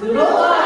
Tudo?